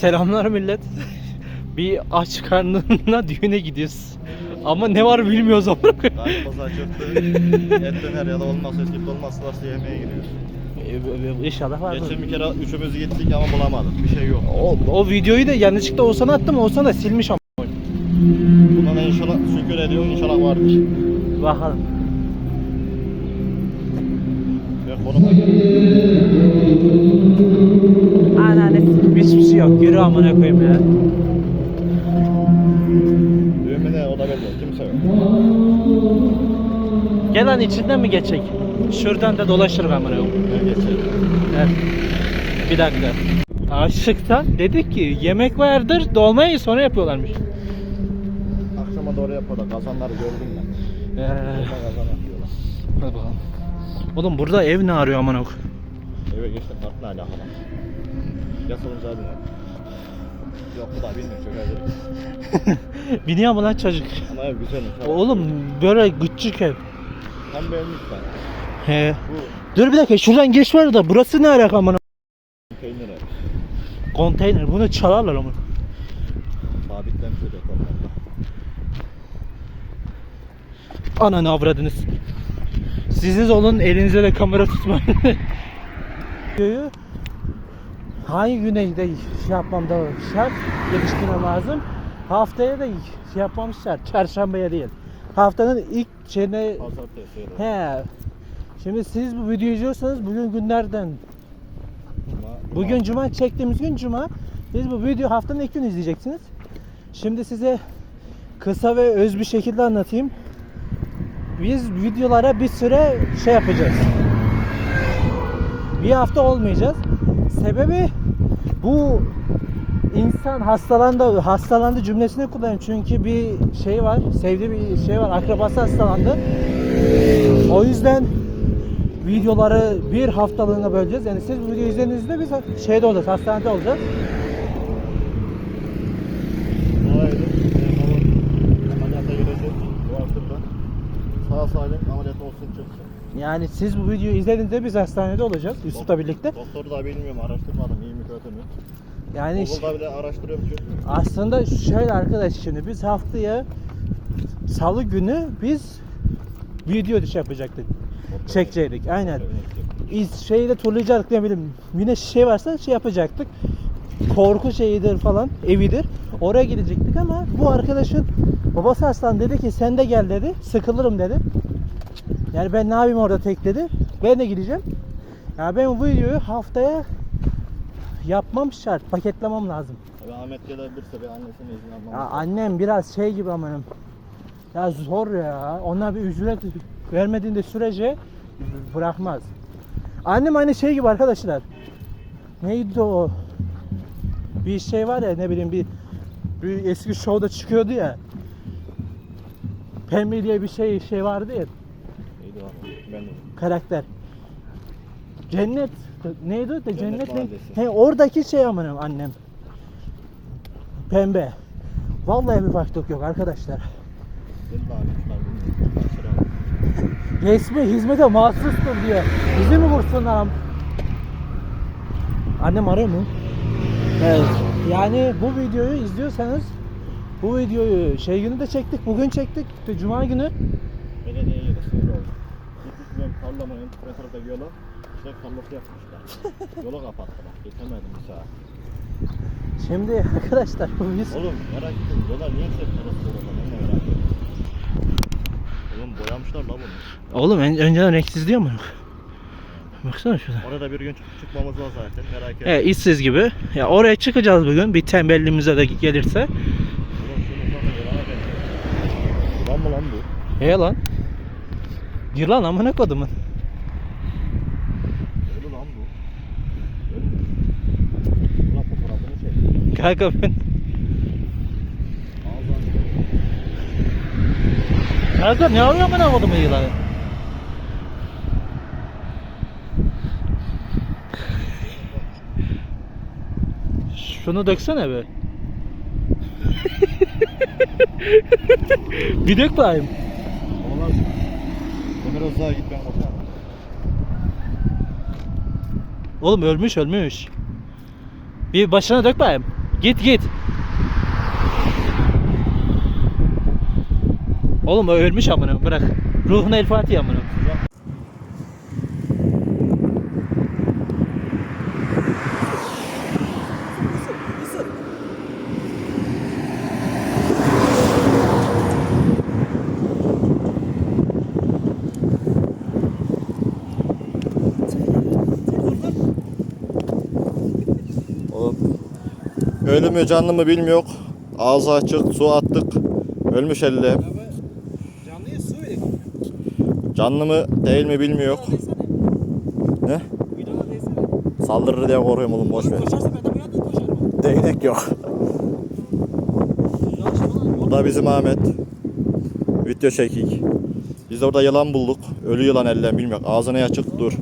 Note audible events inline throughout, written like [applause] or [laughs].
Selamlar millet. [laughs] Bir aç karnına düğüne gidiyoruz. Ama ne var bilmiyoruz ama. Gayet pazar çıktı. Et döner ya da olmazsa etkili olmazsa varsa yemeğe gidiyoruz. İnşallah var. Geçen bir kere üçümüz gittik ama bulamadık. Bir şey yok. O, o videoyu da yanlışlıkla Oğuzhan'a attım. Oğuzhan da silmiş ama. Bundan inşallah şükür ediyorum inşallah vardır. Bakalım. Ve konuma yok. Yürü amına koyayım ya. düğümü de o da belli. Kimse yok. Gel lan içinden mi geçecek? Şuradan da dolaşır amına koyayım. Ben geçelim. Evet. Bir dakika. Aşıktan dedik ki yemek vardır dolmayı sonra yapıyorlarmış. Akşama doğru yapıyorlar. Kazanları gördüm ben. Ee, kazan yapıyorlar. hadi bakalım. Oğlum burada ev ne arıyor amına koyayım? Eve geçtik. Farklı alakalı. Yasalınca bilmem. Yok bu da bilmiyor. Çok acayip. [laughs] Biniyor mu lan çocuk? Ama ev güzelmiş. ha. Oğlum böyle küçük ev. Tam beğenmiş ben. He. Bu Dur bir dakika şuradan geç var da burası ne alaka amına? peynir ev. Konteyner bunu çalarlar ama. Sabitlemiş öyle konularda. Ananı avradınız. Siziz olun elinize de kamera tutmayın. [laughs] Hangi güne de şey yapmam da şart yetiştirmem lazım. Haftaya da şey yapmam şart. Çarşambaya değil. Haftanın ilk şeyine Pazartesi. he. Şimdi siz bu videoyu izliyorsanız bugün günlerden Bugün cuma çektiğimiz gün cuma. Siz bu video haftanın ilk günü izleyeceksiniz. Şimdi size kısa ve öz bir şekilde anlatayım. Biz videolara bir süre şey yapacağız. Bir hafta olmayacağız. Sebebi bu insan hastalandı hastalandı cümlesini kullanıyorum çünkü bir şey var sevdiği bir şey var akrabası hastalandı o yüzden videoları bir haftalığına böleceğiz. Yani siz bu videoyu izlediğinizde biz şeyde olacağız, hastanede olacağız. Sağ salim ameliyat olsun. Yani siz bu videoyu izlediğinizde biz hastanede olacağız Yusuf'la birlikte. Doktoru da bilmiyorum araştırmadım iyi mi kötü mü. Yani ş- Google'da bile araştırıyorum çünkü. aslında şöyle arkadaş şimdi biz haftaya salı günü biz video şey yapacaktık. Çekecektik aynen. İz şeyde turlayacaktık ne bileyim yine şey varsa şey yapacaktık. Korku şeyidir falan evidir. Oraya gidecektik ama bu arkadaşın babası aslan dedi ki sen de gel dedi. Sıkılırım dedi. Yani ben ne yapayım orada tek dedi. Ben de gideceğim. Ya ben bu videoyu haftaya yapmam şart. Paketlemem lazım. Ve Ahmet gelebilirse bir annesinin izin Ya almam. annem biraz şey gibi amanım. Ya zor ya. Ona bir ücret vermediğinde sürece bırakmaz. Annem aynı şey gibi arkadaşlar. Neydi o? Bir şey var ya ne bileyim bir, bir eski show'da çıkıyordu ya. Pembe diye bir şey şey vardı ya İyiydi abi. Ben de. karakter. Cennet neydi o da cennet, ne? He oradaki şey amanım annem. Pembe. Vallahi bir farklılık yok arkadaşlar. Resmi hizmete mahsustur diye. Bizi mi vursunlar? Annem arıyor mu? Evet. Yani bu videoyu izliyorsanız bu videoyu şey günü de çektik. Bugün çektik. Cuma günü. Belediyeye sinir oldu. Gittik ben parlamanın ön taraftaki yola. İşte kallık yapmışlar. [laughs] Yolu kapattılar. Geçemedim bir saat. Şimdi arkadaşlar bu biz Oğlum merak ettim. Yola niye çektiler sonra ben de merak ettim. Oğlum boyamışlar la bunu. Oğlum en, önceden renksiz diyor mu? Baksana şurada. Orada bir gün çık- çıkmamız var zaten merak ettim. Evet işsiz gibi. Ya oraya çıkacağız bugün. Bir tembelliğimize de gelirse. Oğlum şunu sana yılana benziyor. Yılan mı lan bu? He lan. Yılan amına kodumun. Ölü lan bu. Ölü mü? Ulan fotoğrafını çek. Kanka ben. Kanka ne arıyor amına kodumun yılanı? Şunu döksene be. [laughs] bir dök bakayım. Ömer Özağ'a git ben. Oğlum ölmüş ölmüş. Bir başına dök bakayım. Git git. Oğlum ölmüş amına bırak. Ruhuna el Fatiha amına. Oğlum. Ölü mü canlı mı bilmiyor. Ağzı açık su attık. Ölmüş elle. Canlıya su verin. Canlı mı değil mi bilmiyor. Ne? Saldırır diye korkuyorum oğlum boş ver. Değnek yok. Bu da bizim Ahmet. Video çekik. Biz de orada yılan bulduk. Ölü yılan elden bilmiyor. Ağzına açık dur.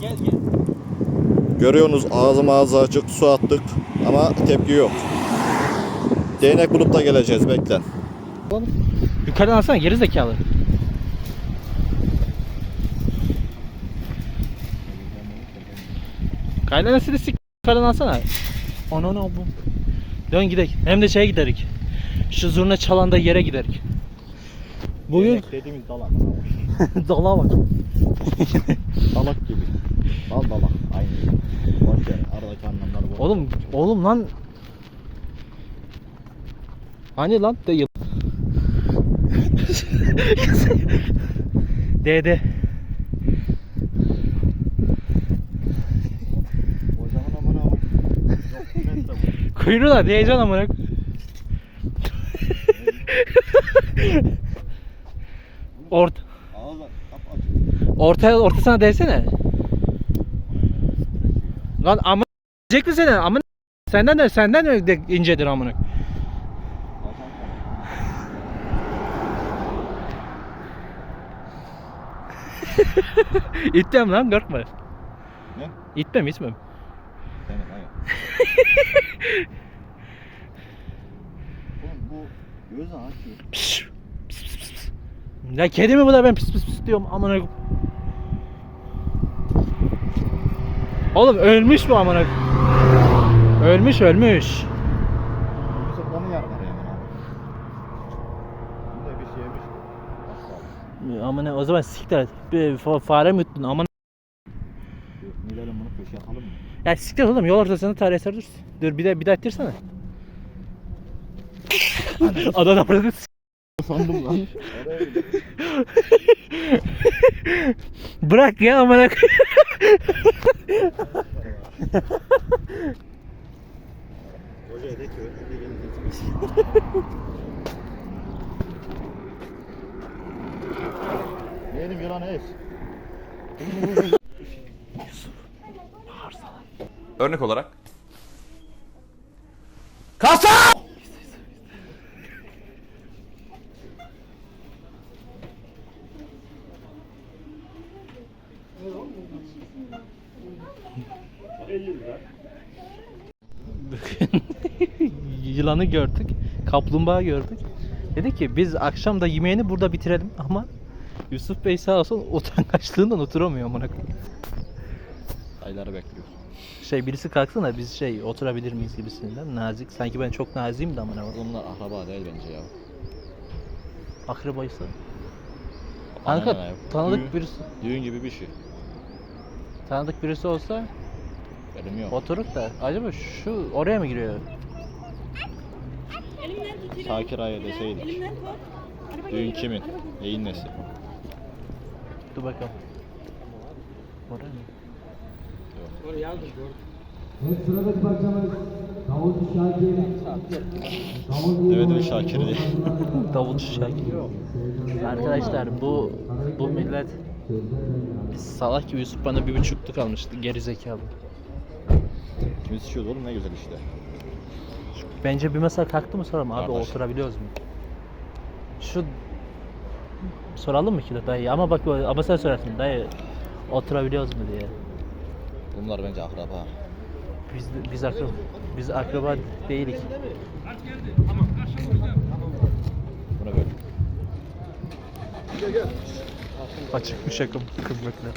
Gel gel. Görüyorsunuz ağzım ağzı açık su attık ama tepki yok. Değnek bulup da geleceğiz beklen. Yukarıdan alsana geri zekalı. Kaynanasını sik yukarıdan alsana. Ana ana bu. Dön gidelim. Hem de şeye giderik. Şu zurna çalanda yere giderik. Bugün Değnek dediğimiz dalak. [laughs] dala bak. dalak gibi. Dal dalak. Aynı. Boş ver. Aradaki anlamları boş. Oğlum oğlum lan. Hani lan değil. [laughs] Dede. Kocaman aman aman. Yok, metre bu. Kuyruğu da diyeceksin amına. Ort ortaya ortasına değsene. Lan amına diyecek mi seni? Amına senden de senden de incedir amına. [laughs] İtmem lan korkma. Ne? İtmem itmem. Senin hayır. Oğlum bu gözü açıyor. Piş, pis, pis, pis, pis. Ya kedi mi bu da ben pis pis pis diyorum amına. koyayım. Oğlum ölmüş bu amına. Ölmüş ölmüş. Onu yakar hemen abi. Bu da bir şey yemiş. Amına o zaman siktir et. Bir fa- fare mi yuttun amına. Gidelim bunu köşeye atalım mı? Ya siktir et oğlum yol ortasında tarih eser dur. Dur bir de bir daha ettirsene. [laughs] Adana burada Sandım lan. Bırak ya amına. koy- Hocaya de ki getirmiş. Yeğenim yılanı ez. Örnek olarak. [laughs] Yılanı gördük. Kaplumbağa gördük. Dedi ki biz akşam da yemeğini burada bitirelim [laughs] ama Yusuf Bey sağ olsun utangaçlığından oturamıyor amına. Ayları bekliyor. Şey birisi kalksın da biz şey oturabilir miyiz gibisinden nazik. Sanki ben çok naziyim de amına koyayım. Bunlar akraba değil bence ya. Akrabaysa. Kanka tanıdık Düğün- birisi Düğün gibi bir şey. Tanıdık birisi olsa Benim yok. oturuk da acaba şu oraya mı giriyor? Elimden tutayım. Şakir Aya deseydik. Elimden tut. Araba Düğün geliyor. kimin? Araba geliyor. Neyin nesi? Dur bakalım. Oraya mı? Evet sıradaki parçamız Davut Şakir. Davut Evet evet Şakir diye. Davut Şakir. [laughs] Arkadaşlar bu bu millet salak gibi Yusuf bana bir buçukluk almıştı geri zekalı. Kimiz içiyoruz oğlum ne güzel işte. Bence bir masa kalktı mı soralım abi Kardeş. oturabiliyoruz mu? Şu soralım mı ki de dayı ama bak ama sen sorarsın dayı oturabiliyoruz mu diye. Bunlar bence akraba. Biz biz akraba biz akraba değilik. Buna böyle. Açık bir şaka kızmakla.